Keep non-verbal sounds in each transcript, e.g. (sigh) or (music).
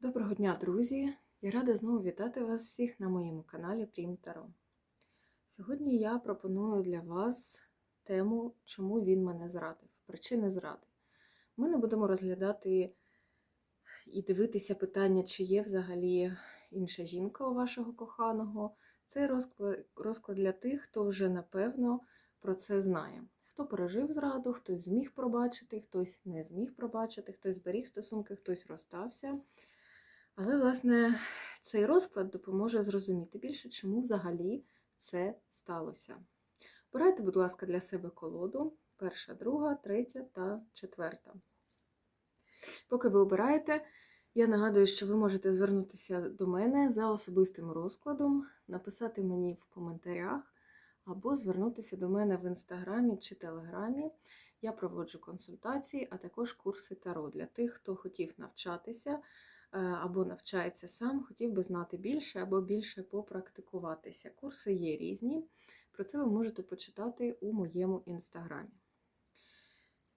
Доброго дня, друзі! Я рада знову вітати вас всіх на моєму каналі Прім Таро. Сьогодні я пропоную для вас тему, чому він мене зрадив, причини зради. Ми не будемо розглядати і дивитися питання, чи є взагалі інша жінка у вашого коханого. Це розклад, для тих, хто вже напевно про це знає. Хто пережив зраду, хтось зміг пробачити, хтось не зміг пробачити, хтось зберіг стосунки, хтось розстався. Але, власне, цей розклад допоможе зрозуміти більше, чому взагалі це сталося. Обирайте, будь ласка, для себе колоду: перша, друга, третя та четверта. Поки ви обираєте, я нагадую, що ви можете звернутися до мене за особистим розкладом, написати мені в коментарях або звернутися до мене в інстаграмі чи телеграмі. Я проводжу консультації, а також курси Таро для тих, хто хотів навчатися або навчається сам, хотів би знати більше або більше попрактикуватися. Курси є різні. Про це ви можете почитати у моєму інстаграмі.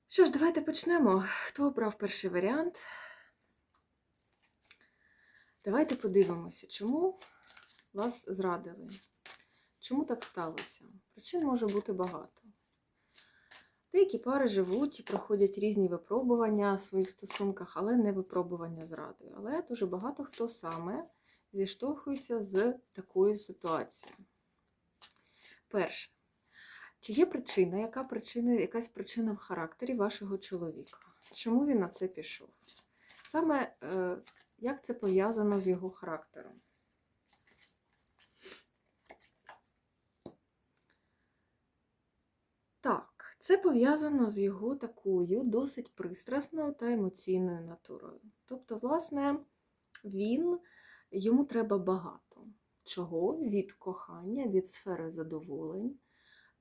Що ж, давайте почнемо. Хто обрав перший варіант? Давайте подивимося, чому вас зрадили. Чому так сталося? Причин може бути багато. Деякі пари живуть і проходять різні випробування в своїх стосунках, але не випробування зрадою. Але дуже багато хто саме зіштовхується з такою ситуацією. Перше, чи є причина, яка причина, якась причина в характері вашого чоловіка? Чому він на це пішов? Саме е, як це пов'язано з його характером? Так, це пов'язано з його такою досить пристрасною та емоційною натурою. Тобто, власне, він, йому треба багато чого від кохання, від сфери задоволень.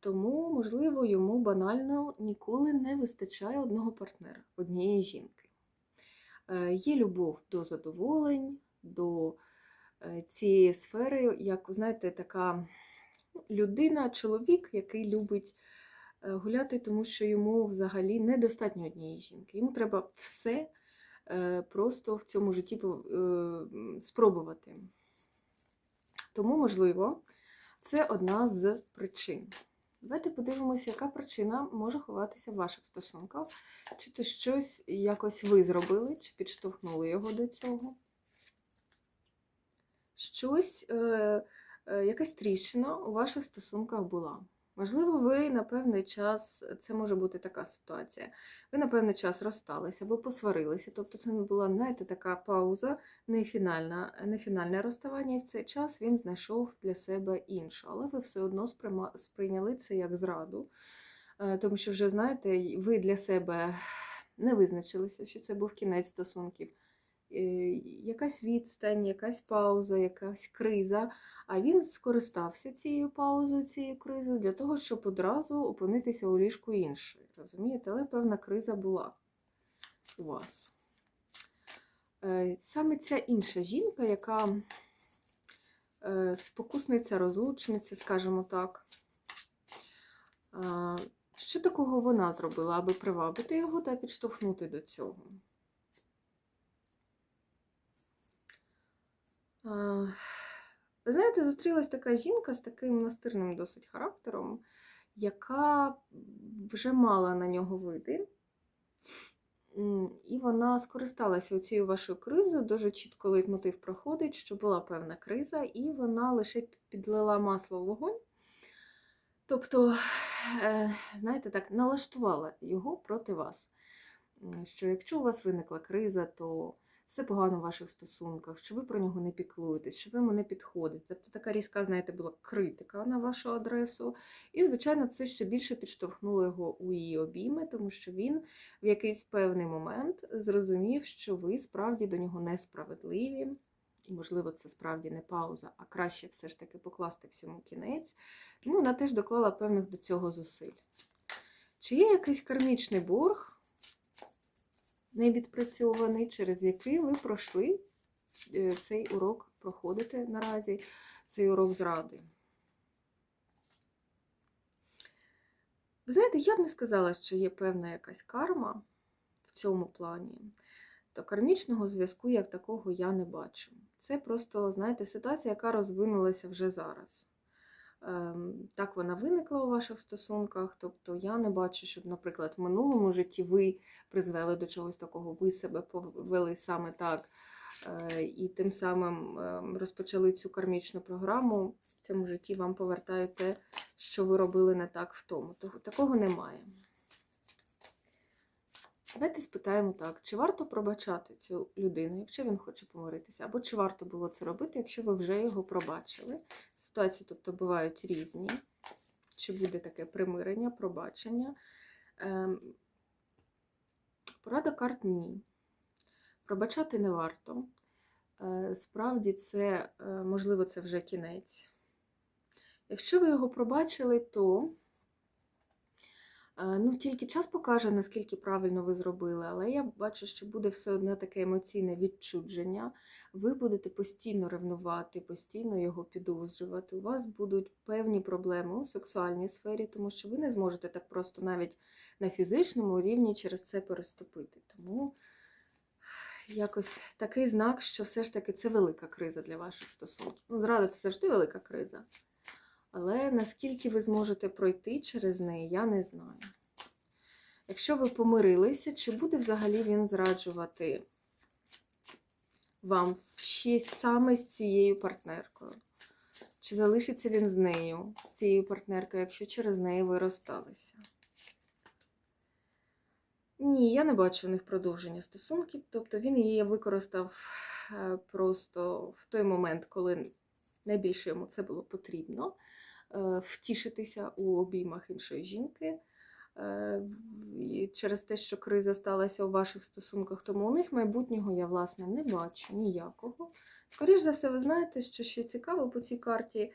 Тому, можливо, йому банально ніколи не вистачає одного партнера, однієї жінки. Е, Є любов до задоволень, до е, цієї сфери, як, знаєте, така людина, чоловік, який любить гуляти, тому що йому взагалі недостатньо однієї жінки. Йому треба все е, просто в цьому житті е, спробувати. Тому, можливо, це одна з причин. Давайте подивимося, яка причина може ховатися в ваших стосунках. Чи то щось якось ви зробили, чи підштовхнули його до цього. Щось, е, е, якась тріщина у ваших стосунках була. Можливо, ви на певний час, це може бути така ситуація, ви на певний час розсталися або посварилися, тобто це не була, знаєте, така пауза, не, фінальна, не фінальне розставання, і в цей час він знайшов для себе іншу. Але ви все одно сприйняли це як зраду, Е, тому що вже, знаєте, ви для себе не визначилися, що це був кінець стосунків. Е, Якась відстань, якась пауза, якась криза. А він скористався цією паузою, цією кризою для того, щоб одразу опинитися у ліжку іншої. Розумієте, але певна криза була у вас. Е, Саме ця інша жінка, яка е, спокусниця, розлучниця, скажімо так. Що такого вона зробила, аби привабити його та підштовхнути до цього? (sighs) Ви знаєте, зустрілась така жінка з таким настирним досить характером, яка вже мала на нього види. І вона скористалася цією вашою кризою, дуже чітко лейтмотив проходить, що була певна криза, і вона лише підлила масло в вогонь. Тобто, (sighs) е, знаєте, так, налаштувала його проти вас. Що якщо у вас виникла криза, то все погано в ваших стосунках, що ви про нього не піклуєтесь, що ви йому не підходите. Тобто така різка, знаєте, була критика на вашу адресу. І, звичайно, це ще більше підштовхнуло його у її обійми, тому що він в якийсь певний момент зрозумів, що ви справді до нього несправедливі. І, можливо, це справді не пауза, а краще все ж таки покласти всьому кінець. Тому вона теж доклала певних до цього зусиль. Чи є якийсь кармічний борг? Невідпрацьований, через який ви пройшли е, цей урок, проходите наразі цей урок зради. Ви знаєте, я б не сказала, що є певна якась карма в цьому плані. Тобто кармічного зв'язку як такого я не бачу. Це просто, знаєте, ситуація, яка розвинулася вже зараз. Ем, Так вона виникла у ваших стосунках. Тобто я не бачу, щоб, наприклад, в минулому житті ви призвели до чогось такого, ви себе повели саме так, е, і тим самим ем, розпочали цю кармічну програму. В цьому житті вам повертають те, що ви робили не так в тому. Такого немає. Давайте спитаємо так, чи варто пробачати цю людину, якщо він хоче помиритися, або чи варто було це робити, якщо ви вже його пробачили. Ситуації, тобто, бувають різні. Чи буде таке примирення, пробачення? Ем, порада карт ні. Пробачати не варто. Е, справді, це, е, можливо, це вже кінець. Якщо ви його пробачили, то Ну, тільки час покаже, наскільки правильно ви зробили, але я бачу, що буде все одно таке емоційне відчудження. Ви будете постійно ревнувати, постійно його підозрювати. У вас будуть певні проблеми у сексуальній сфері, тому що ви не зможете так просто навіть на фізичному рівні через це переступити. Тому якось такий знак, що все ж таки це велика криза для ваших стосунків. Ну, зрада це завжди велика криза. Але наскільки ви зможете пройти через неї, я не знаю. Якщо ви помирилися, чи буде взагалі він зраджувати вам ще саме з цією партнеркою? Чи залишиться він з нею, з цією партнеркою, якщо через неї ви розсталися? Ні, я не бачу у них продовження стосунків. Тобто він її використав е, просто в той момент, коли найбільше йому це було потрібно втішитися у обіймах іншої жінки. Е, і Через те, що криза сталася у ваших стосунках, тому у них майбутнього я, власне, не бачу ніякого. Скоріше за все, ви знаєте, що ще цікаво по цій карті,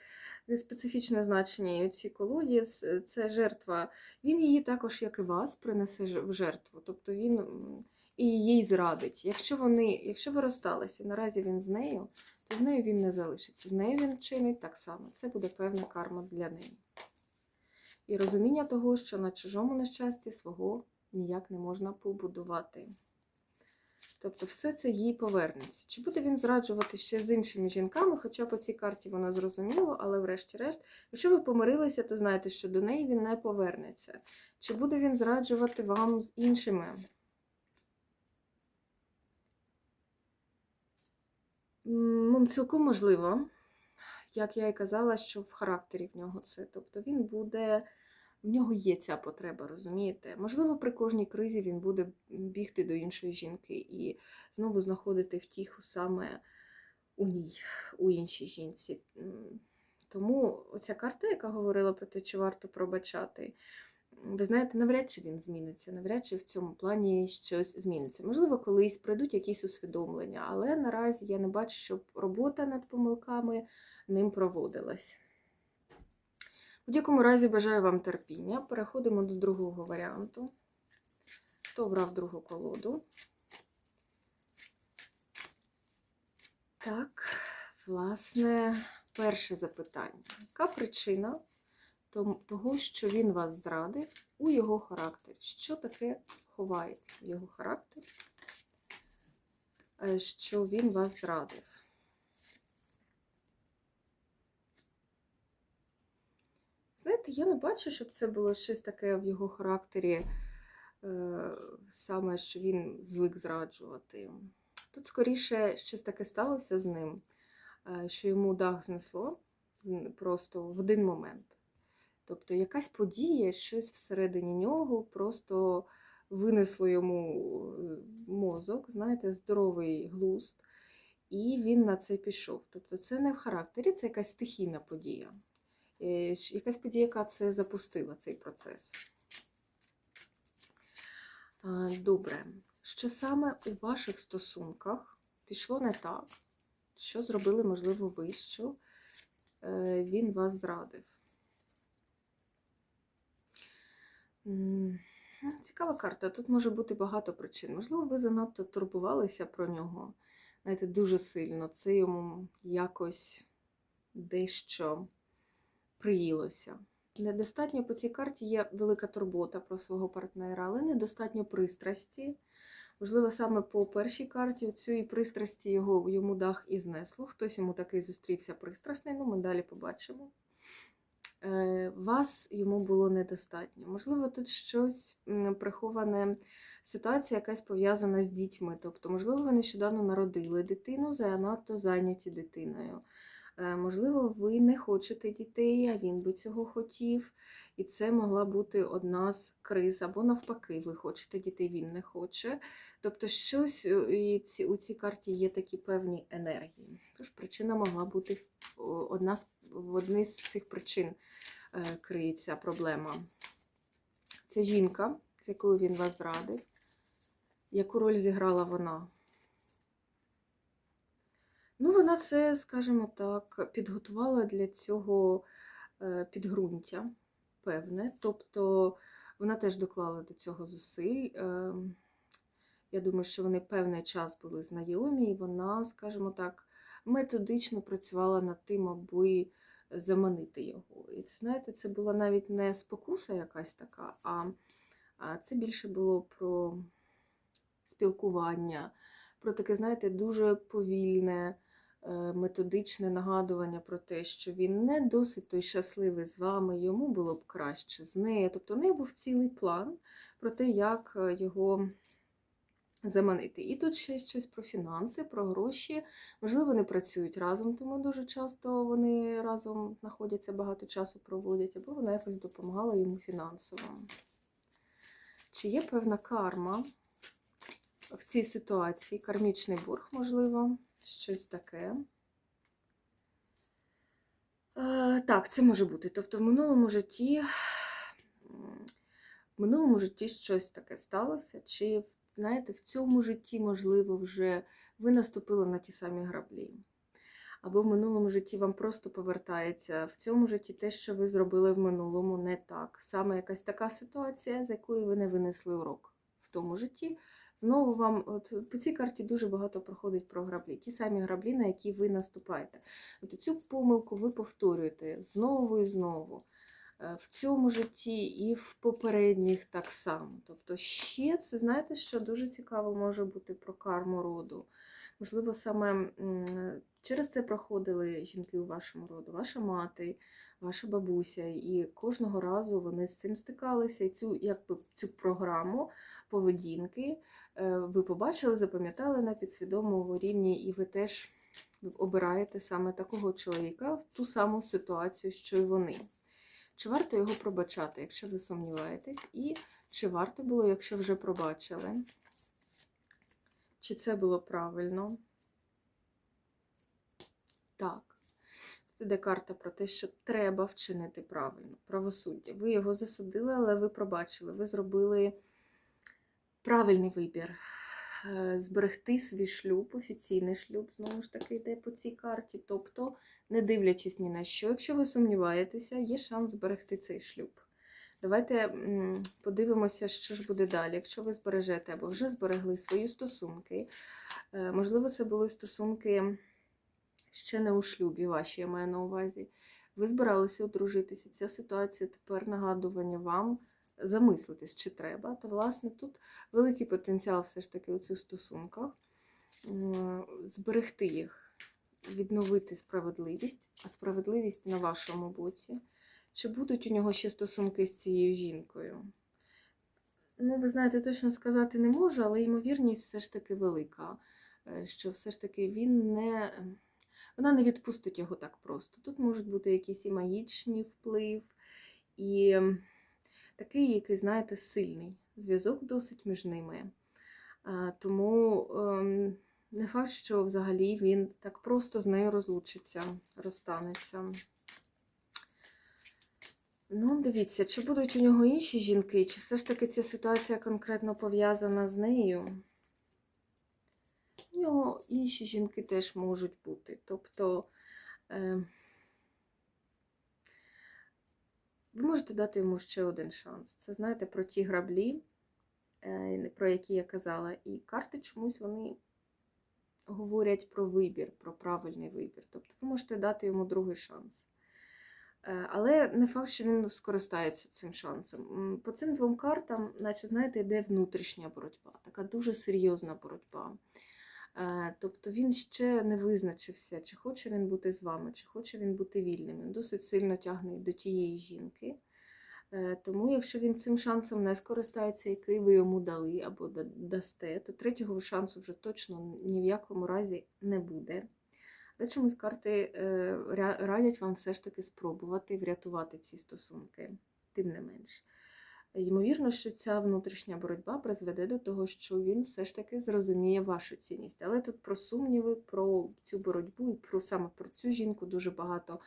де специфічне значення і оці колоді, це жертва. Він її також, як і вас, принесе в жертву. Тобто він і їй зрадить. Якщо вони, якщо ви розсталися, наразі він з нею, то з нею він не залишиться. З нею він вчинить так само. Це буде певна карма для неї. І розуміння того, що на чужому нещасті свого ніяк не можна побудувати. Тобто все це їй повернеться. Чи буде він зраджувати ще з іншими жінками, хоча по цій карті воно зрозуміло, але врешті-решт, якщо ви помирилися, то знаєте, що до неї він не повернеться. Чи буде він зраджувати вам з іншими? М, Ну, цілком можливо. Як я і казала, що в характері в нього це. Тобто він буде, в нього є ця потреба, розумієте? Можливо, при кожній кризі він буде бігти до іншої жінки і знову знаходити втіху саме у ній, у іншій жінці. Тому оця карта, яка говорила про те, чи варто пробачати, ви знаєте, навряд чи він зміниться, навряд чи в цьому плані щось зміниться. Можливо, колись прийдуть якісь усвідомлення, але наразі я не бачу, щоб робота над помилками ним проводилась. У будь-якому разі бажаю вам терпіння. Переходимо до другого варіанту. Хто брав другу колоду? Так, власне, перше запитання. Яка причина того, що він вас зрадив у його характері? Що таке ховається в його характері? е, Що він вас зрадив? Знаєте, я не бачу, щоб це було щось таке в його характері, е, саме що він звик зраджувати. Тут скоріше щось таке сталося з ним, е, що йому дах знесло просто в один момент. Тобто якась подія, щось всередині нього просто винесло йому е, мозок, знаєте, здоровий глузд, і він на це пішов. Тобто це не в характері, це якась стихійна подія. Е, Якась подія, яка це запустила цей процес. Добре. Що саме у ваших стосунках пішло не так? Що зробили, можливо, ви, що е, він вас зрадив? М, ну, Цікава карта. Тут може бути багато причин. Можливо, ви занадто турбувалися про нього. Знаєте, дуже сильно. Це йому якось дещо приїлося. Недостатньо по цій карті є велика турбота про свого партнера, але недостатньо пристрасті. Можливо, саме по першій карті цієї пристрасті його йому дах і знесло. Хтось йому такий зустрівся пристрасний, ну ми далі побачимо. Е, Вас йому було недостатньо. Можливо, тут щось приховане, ситуація якась пов'язана з дітьми. Тобто, можливо, ви нещодавно народили дитину, занадто зайняті дитиною. Е, Можливо, ви не хочете дітей, а він би цього хотів. І це могла бути одна з криз, або навпаки, ви хочете дітей, він не хоче. Тобто, щось е, у цій карті є такі певні енергії. Тож причина могла бути одна з в одній з цих причин е, криється проблема. Це жінка, з якою він вас зрадив. Яку роль зіграла вона? Ну, вона це, скажімо так, підготувала для цього е, підґрунтя певне. Тобто вона теж доклала до цього зусиль. Е, Я думаю, що вони певний час були знайомі, і вона, скажімо так, методично працювала над тим, аби заманити його. І знаєте, це була навіть не спокуса якась така, а, це більше було про спілкування, про таке, знаєте, дуже повільне, методичне нагадування про те, що він не досить той щасливий з вами, йому було б краще з нею. Тобто у неї був цілий план про те, як е, його заманити. І тут ще щось про фінанси, про гроші. Можливо, вони працюють разом, тому дуже часто вони разом знаходяться, багато часу проводять, або вона якось допомагала йому фінансово. Чи є певна карма в цій ситуації? Кармічний борг, можливо, щось таке. Так, це може бути. Тобто в минулому житті, в минулому житті щось таке сталося, чи знаєте, в цьому житті, можливо, вже ви наступили на ті самі граблі. Або в минулому житті вам просто повертається в цьому житті те, що ви зробили в минулому, не так. Саме якась така ситуація, з якої ви не винесли урок в тому житті. Знову вам, от по цій карті дуже багато проходить про граблі. Ті самі граблі, на які ви наступаєте. От цю помилку ви повторюєте знову і знову. Е, В цьому житті і в попередніх так само. Тобто, ще це, знаєте, що дуже цікаво може бути про карму роду. Можливо, саме через це проходили жінки у вашому роду, ваша мати, ваша бабуся, і кожного разу вони з цим стикалися. І цю, якби, цю програму поведінки ви побачили, запам'ятали на підсвідомому рівні, і ви теж обираєте саме такого чоловіка в ту саму ситуацію, що й вони. Чи варто його пробачати, якщо ви сумніваєтесь? І чи варто було, якщо вже пробачили? Чи це було правильно? Так. Тут іде карта про те, що треба вчинити правильно. Правосуддя. Ви його засудили, але ви пробачили. Ви зробили правильний вибір. Е, Зберегти свій шлюб, офіційний шлюб, знову ж таки, йде по цій карті. Тобто, не дивлячись ні на що, якщо ви сумніваєтеся, є шанс зберегти цей шлюб. Давайте подивимося, що ж буде далі. Якщо ви збережете або вже зберегли свої стосунки, е, можливо, це були стосунки ще не у шлюбі ваші, я маю на увазі. Ви збиралися одружитися. Ця ситуація тепер нагадування вам замислитись, чи треба. То, власне, тут великий потенціал все ж таки у цих стосунках. Зберегти їх, відновити справедливість, а справедливість на вашому боці. Чи будуть у нього ще стосунки з цією жінкою? Ну, ви знаєте, точно сказати не можу, але ймовірність все ж таки велика, е, що все ж таки він не. Вона не відпустить його так просто. Тут можуть бути якісь і магічні вплив, і такий, який, знаєте, сильний зв'язок досить між ними. Тому ем, не факт, що взагалі він так просто з нею розлучиться, розстанеться. Ну, дивіться, чи будуть у нього інші жінки, чи все ж таки ця ситуація конкретно пов'язана з нею? У нього інші жінки теж можуть бути. Тобто е, ви можете дати йому ще один шанс. Це, знаєте, про ті граблі, е, про які я казала, і карти чомусь вони говорять про вибір, про правильний вибір. Тобто ви можете дати йому другий шанс. Е, Але не факт, що він скористається цим шансом. По цим двом картам, наче, знаєте, йде внутрішня боротьба, така дуже серйозна боротьба. Е, Тобто він ще не визначився, чи хоче він бути з вами, чи хоче він бути вільним. Він досить сильно тягне до тієї жінки. Е, Тому, якщо він цим шансом не скористається, який ви йому дали або дасте, то третього шансу вже точно ні в якому разі не буде. Але чомусь карти е, радять вам все ж таки спробувати врятувати ці стосунки, тим не менш. Ймовірно, що ця внутрішня боротьба призведе до того, що він все ж таки зрозуміє вашу цінність. Але тут про сумніви, про цю боротьбу і про саме про цю жінку дуже багато.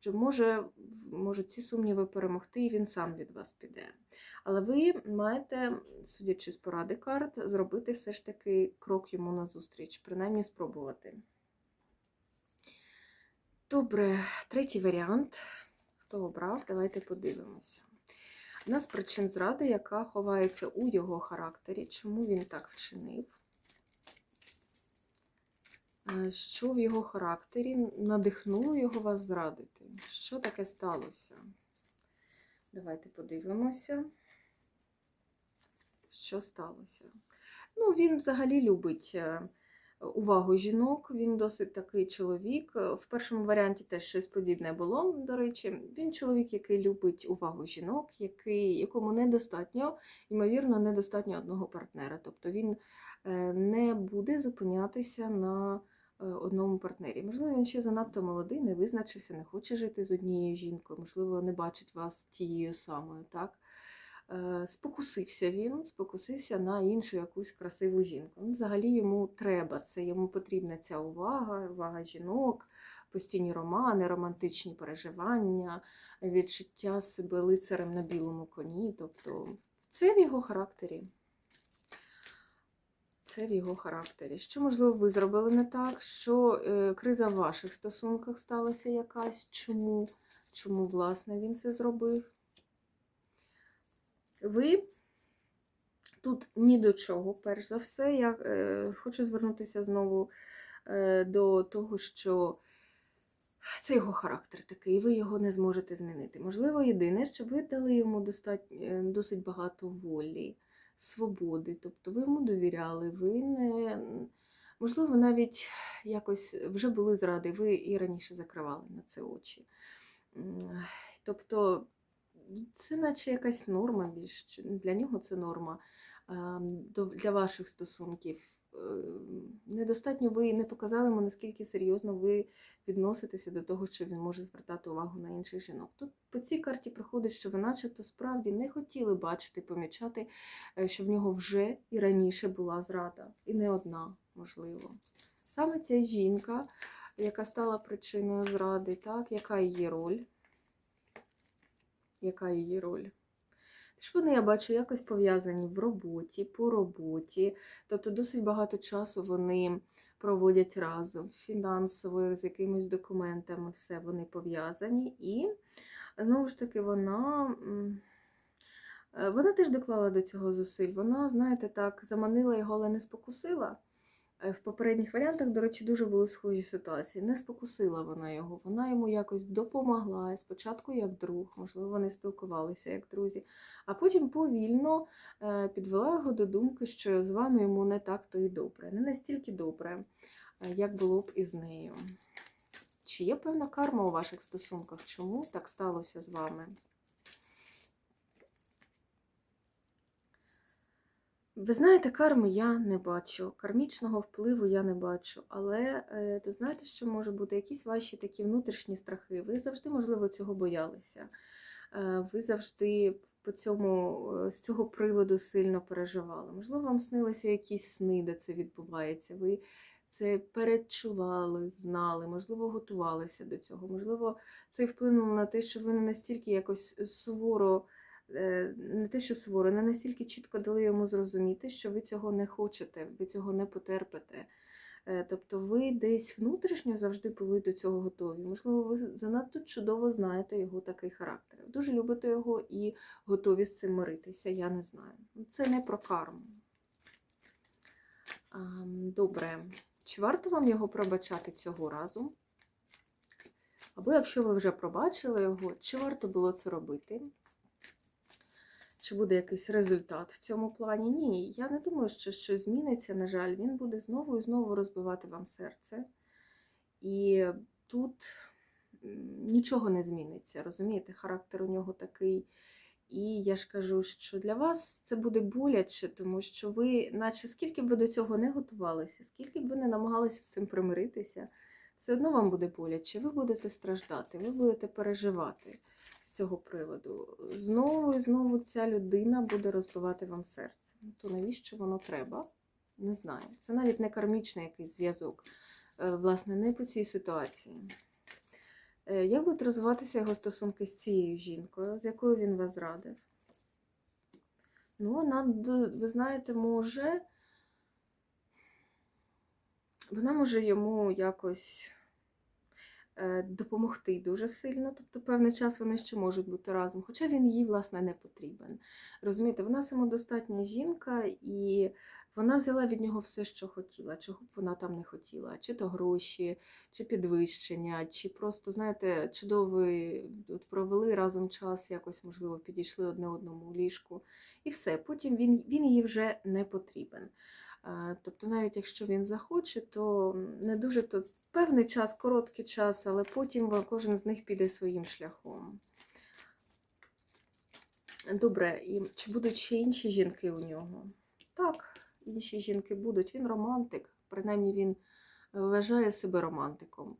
Що може, може ці сумніви перемогти, і він сам від вас піде. Але ви маєте, судячи з поради карт, зробити все ж таки крок йому назустріч, принаймні спробувати. Добре, третій варіант. Хто обрав? Давайте подивимося. Одна з причин зради, яка ховається у його характері, чому він так вчинив. Е, Що в його характері надихнуло його вас зрадити? Що таке сталося? Давайте подивимося, що сталося. Ну, він взагалі любить е, увагу жінок, він досить такий чоловік. Е, В першому варіанті теж щось подібне було, до речі. Він чоловік, який любить увагу жінок, який, якому недостатньо, ймовірно, недостатньо одного партнера. Тобто він е, не буде зупинятися на е, одному партнері. Можливо, він ще занадто молодий, не визначився, не хоче жити з однією жінкою, можливо, не бачить вас тією самою. так? Е, Спокусився він, спокусився на іншу якусь красиву жінку. Ну, взагалі йому треба це, йому потрібна ця увага, увага жінок, постійні романи, романтичні переживання, відчуття себе лицарем на білому коні. Тобто це в його характері. Це в його характері. Що, можливо, ви зробили не так? Що е, криза в ваших стосунках сталася якась? Чому? Чому, власне, він це зробив? Ви тут ні до чого, перш за все, я е, хочу звернутися знову е, до того, що це його характер такий, ви його не зможете змінити. Можливо, єдине, що ви дали йому достать, е, досить багато волі, свободи, тобто ви йому довіряли, ви не. Можливо, навіть якось вже були зради, ви і раніше закривали на це очі. Тобто це наче якась норма більш для нього це норма. Для ваших стосунків е, недостатньо ви не показали йому, наскільки серйозно ви відноситеся до того, що він може звертати увагу на інших жінок. Тут по цій карті приходить, що ви начебто справді не хотіли бачити, помічати, е, що в нього вже і раніше була зрада, і не одна, можливо. Саме ця жінка, яка стала причиною зради, так, яка її роль? Яка її роль? Тож вони, я бачу, якось пов'язані в роботі, по роботі. Тобто досить багато часу вони проводять разом, фінансово, з якимись документами, все вони пов'язані. І знову ж таки, вона. е, Вона теж доклала до цього зусиль. Вона, знаєте, так, заманила його, але не спокусила. Е, В попередніх варіантах, до речі, дуже були схожі ситуації. Не спокусила вона його, вона йому якось допомогла. Спочатку як друг, можливо, вони спілкувалися як друзі, а потім повільно е, підвела його до думки, що з вами йому не так то і добре. Не настільки добре, е, як було б із нею. Чи є певна карма у ваших стосунках? Чому так сталося з вами? Ви знаєте, карми я не бачу, кармічного впливу я не бачу. Але е, тут знаєте, що може бути? Якісь ваші такі внутрішні страхи. Ви завжди, можливо, цього боялися. Е, ви завжди по цьому, е, з цього приводу сильно переживали. Можливо, вам снилися якісь сни, де це відбувається. Ви це передчували, знали, можливо, готувалися до цього. Можливо, це вплинуло на те, що ви не настільки якось суворо не те, що суворо, не настільки чітко дали йому зрозуміти, що ви цього не хочете, ви цього не потерпите. Е, Тобто ви десь внутрішньо завжди були до цього готові. Можливо, ви занадто чудово знаєте його такий характер. Дуже любите його і готові з цим миритися, я не знаю. Це не про карму. Добре. Чи варто вам його пробачати цього разу? Або якщо ви вже пробачили його, чи варто було це робити? Чи буде якийсь результат в цьому плані? Ні, я не думаю, що щось зміниться, на жаль, він буде знову і знову розбивати вам серце. І тут нічого не зміниться, розумієте? Характер у нього такий. І я ж кажу, що для вас це буде боляче, тому що ви, наче скільки б ви до цього не готувалися, скільки б ви не намагалися з цим примиритися, все одно вам буде боляче, ви будете страждати, ви будете переживати з цього приводу. Знову і знову ця людина буде розбивати вам серце. Ну, То навіщо воно треба? Не знаю. Це навіть не кармічний якийсь зв'язок. Е, Власне, не по цій ситуації. Е, Як будуть розвиватися його стосунки з цією жінкою, з якою він вас зрадив? Ну, вона, ви знаєте, може. Вона може йому якось е, допомогти дуже сильно. Тобто, певний час вони ще можуть бути разом, хоча він їй, власне, не потрібен. Розумієте, вона самодостатня жінка, і вона взяла від нього все, що хотіла, чого б вона там не хотіла, чи то гроші, чи підвищення, чи просто, знаєте, чудовий от провели разом час, якось, можливо, підійшли одне одному в ліжку. І все. Потім він, він їй вже не потрібен. Тобто, навіть якщо він захоче, то не дуже то певний час, короткий час, але потім кожен з них піде своїм шляхом. Добре, і чи будуть ще інші жінки у нього? Так, інші жінки будуть. Він романтик, принаймні він е, вважає себе романтиком.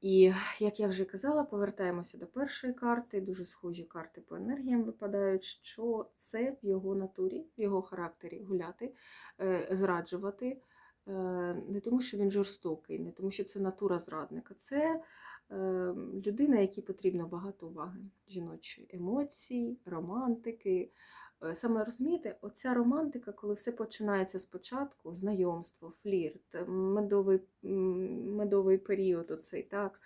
І, як я вже казала, повертаємося до першої карти. Дуже схожі карти по енергіям випадають, що це в його натурі, в його характері гуляти, е, зраджувати. Е, Не тому, що він жорстокий, не тому, що це натура зрадника. Це е, людина, якій потрібно багато уваги жіночої емоцій, романтики. Е, Саме розумієте, оця романтика, коли все починається спочатку, знайомство, флірт, медовий, медовий період, оцей, так,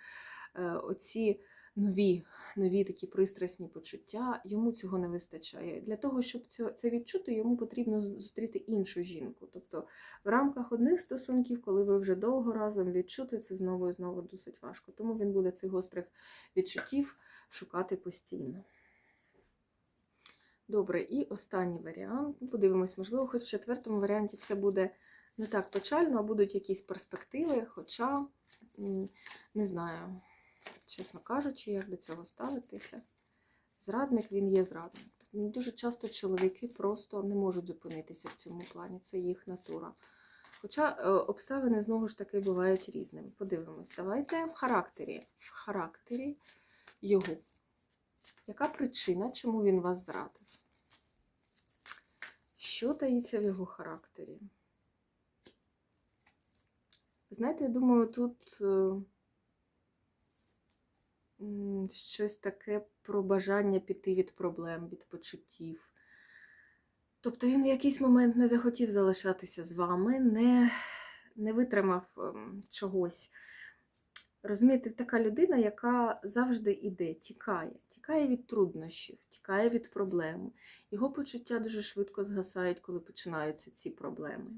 е, оці нові, нові такі пристрасні почуття, йому цього не вистачає. Для того, щоб це відчути, йому потрібно зустріти іншу жінку. Тобто в рамках одних стосунків, коли ви вже довго разом відчути це знову і знову досить важко. Тому він буде цих гострих відчуттів шукати постійно. Добре, і останній варіант. Ну, Подивимось, можливо, хоч в четвертому варіанті все буде не так печально, а будуть якісь перспективи, хоча не знаю, чесно кажучи, як до цього ставитися. Зрадник він є зрадник. Ну, Дуже часто чоловіки просто не можуть зупинитися в цьому плані, це їх натура. Хоча е, обставини знову ж таки бувають різними. Подивимось, давайте в характері. В характері його. Яка причина, чому він вас зрадив? Що таїться в його характері? Знаєте, я думаю, тут е, щось таке про бажання піти від проблем, від почуттів. Тобто він в якийсь момент не захотів залишатися з вами, не, не витримав ем, чогось. Розумієте, така людина, яка завжди іде, тікає, тікає від труднощів, тікає від проблем. Його почуття дуже швидко згасають, коли починаються ці проблеми.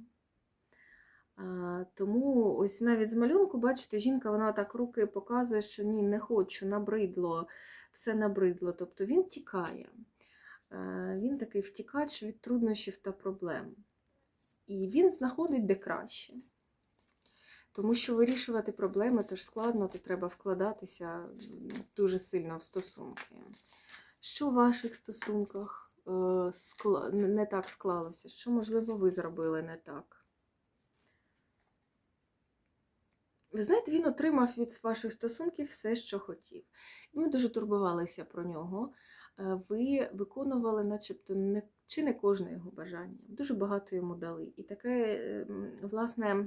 А, тому ось навіть з малюнку, бачите, жінка вона так руки показує, що ні, не хочу, набридло, все набридло. Тобто він тікає. Е, Він такий втікач від труднощів та проблем. І він знаходить де краще. Тому що вирішувати проблеми то ж складно, то треба вкладатися дуже сильно в стосунки. Що в ваших стосунках е, не так склалося? Що, можливо, ви зробили не так? Ви знаєте, він отримав від ваших стосунків все, що хотів. І ми дуже турбувалися про нього. Е, Ви виконували, начебто, не, чи не кожне його бажання. Дуже багато йому дали. І таке, ем, власне,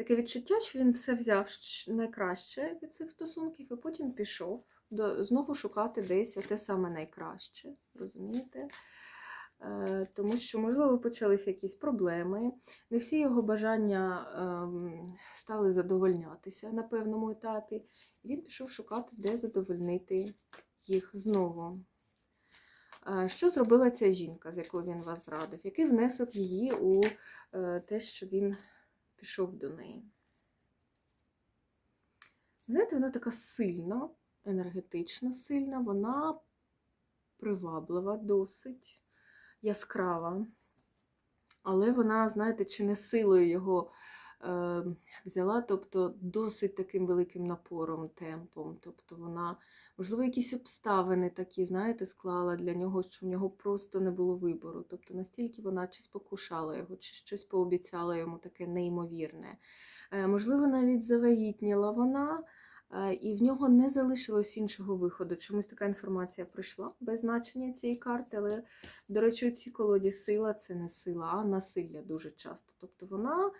таке відчуття, що він все взяв найкраще від цих стосунків, і потім пішов до, знову шукати десь те саме найкраще. Розумієте? Е, Тому що, можливо, почалися якісь проблеми. Не всі його бажання ем, стали задовольнятися на певному етапі. І він пішов шукати, де задовольнити їх знову. Е, Що зробила ця жінка, з якою він вас зрадив? Який внесок її у е, те, що він пішов до неї? Знаєте, вона така сильна, енергетично сильна, вона приваблива досить, яскрава. Але вона, знаєте, чи не силою його взяла, тобто досить таким великим напором, темпом. Тобто вона, можливо, якісь обставини такі, знаєте, склала для нього, що в нього просто не було вибору. Тобто настільки вона чи спокушала його, чи щось пообіцяла йому таке неймовірне. Е, можливо, навіть завагітніла вона. Е, І в нього не залишилось іншого виходу. Чомусь така інформація прийшла без значення цієї карти. Але, до речі, у цій колоді сила це не сила, а насилля дуже часто. Тобто вона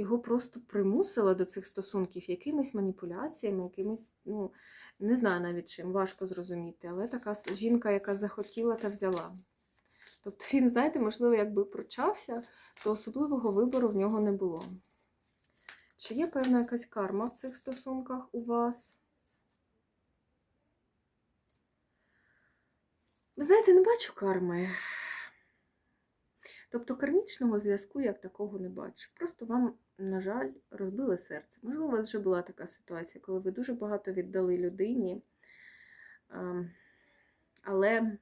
його просто примусила до цих стосунків якимись маніпуляціями, якимись, ну, не знаю навіть чим, важко зрозуміти. Але така жінка, яка захотіла та взяла. Тобто він, знаєте, можливо, якби прочався, то особливого вибору в нього не було. Чи є певна якась карма в цих стосунках у вас? Ви знаєте, не бачу карми. Тобто кармічного зв'язку як такого не бачу. Просто вам, на жаль, розбили серце. Можливо, у вас вже була така ситуація, коли ви дуже багато віддали людині, але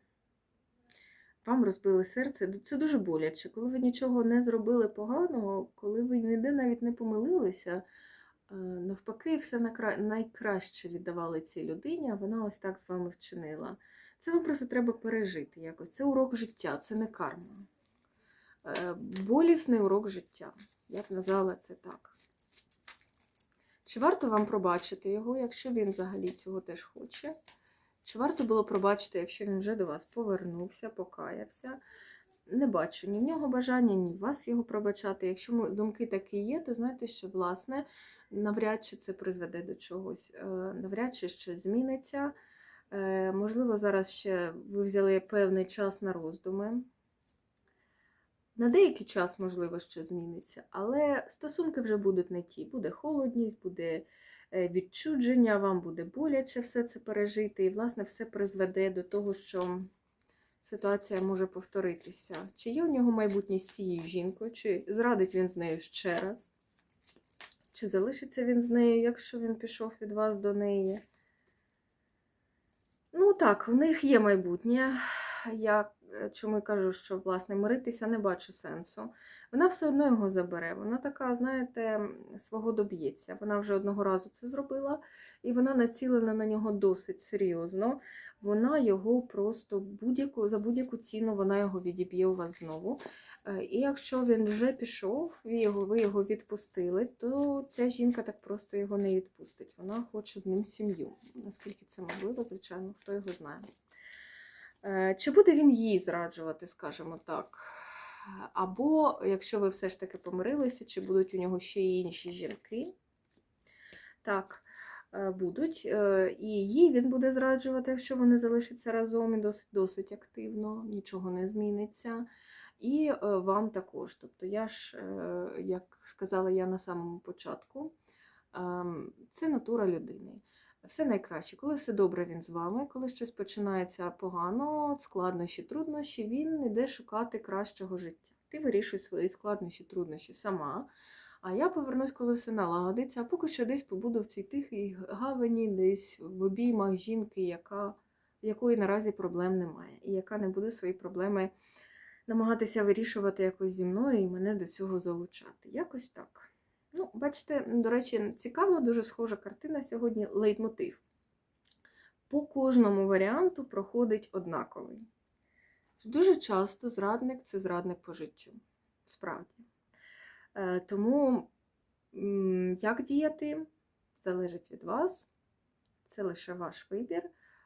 вам розбили серце. Це дуже боляче. Коли ви нічого не зробили поганого, коли ви ніде навіть не помилилися, е, навпаки, все найкраще віддавали цій людині, а вона ось так з вами вчинила. Це вам просто треба пережити якось. Це урок життя, це не карма. Е, Болісний урок життя. Я б назвала це так. Чи варто вам пробачити його, якщо він взагалі цього теж хоче? Чи варто було пробачити, якщо він вже до вас повернувся, покаявся? Не бачу ні в нього бажання, ні в вас його пробачати. Якщо думки такі є, то знаєте, що власне навряд чи це призведе до чогось, Е, навряд чи щось зміниться. Е, Можливо, зараз ще ви взяли певний час на роздуми. На деякий час, можливо, що зміниться, але стосунки вже будуть не ті. Буде холодність, буде е, відчудження, вам буде боляче все це пережити, і, власне, все призведе до того, що ситуація може повторитися. Чи є у нього майбутнє з цією жінкою, чи зрадить він з нею ще раз? Чи залишиться він з нею, якщо він пішов від вас до неї? Ну так, в них є майбутнє. Я е, чому й кажу, що власне миритися не бачу сенсу. Вона все одно його забере. Вона така, знаєте, свого доб'ється. Вона вже одного разу це зробила, і вона націлена на нього досить серйозно. Вона його просто будь-яку за будь-яку ціну вона його відіб'є у вас знову. Е, І якщо він вже пішов, ви його, ви його відпустили, то ця жінка так просто його не відпустить. Вона хоче з ним сім'ю. Наскільки це можливо, звичайно, хто його знає. Е, Чи буде він її зраджувати, скажімо так? Або, якщо ви все ж таки помирилися, чи будуть у нього ще й інші жінки? Так, е, будуть. Е, І їй він буде зраджувати, якщо вони залишаться разом і досить, досить активно, нічого не зміниться. І вам також. Тобто, я ж, як сказала я на самому початку, ем, це натура людини. Все найкраще, коли все добре він з вами, коли щось починається погано, складнощі, труднощі, він йде шукати кращого життя. Ти вирішуй свої складнощі, труднощі сама. А я повернусь, коли все налагодиться, а поки що десь побуду в цій тихій гавані, десь в обіймах жінки, яка, якої наразі проблем немає, і яка не буде свої проблеми намагатися вирішувати якось зі мною і мене до цього залучати. Якось так. Ну, бачите, до речі, цікава, дуже схожа картина сьогодні лейтмотив. По кожному варіанту проходить однаковий. Дуже часто зрадник це зрадник по життю. Справді. Е, Тому як діяти, залежить від вас. Це лише ваш вибір.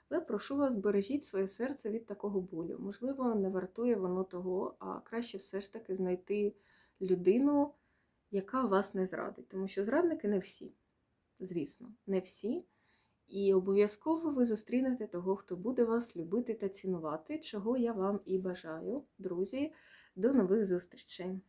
Але прошу вас, бережіть своє серце від такого болю. Можливо, не вартує воно того, а краще все ж таки знайти людину, яка вас не зрадить. Тому що зрадники не всі. Звісно, не всі. І обов'язково ви зустрінете того, хто буде вас любити та цінувати, чого я вам і бажаю, друзі. До нових зустрічей!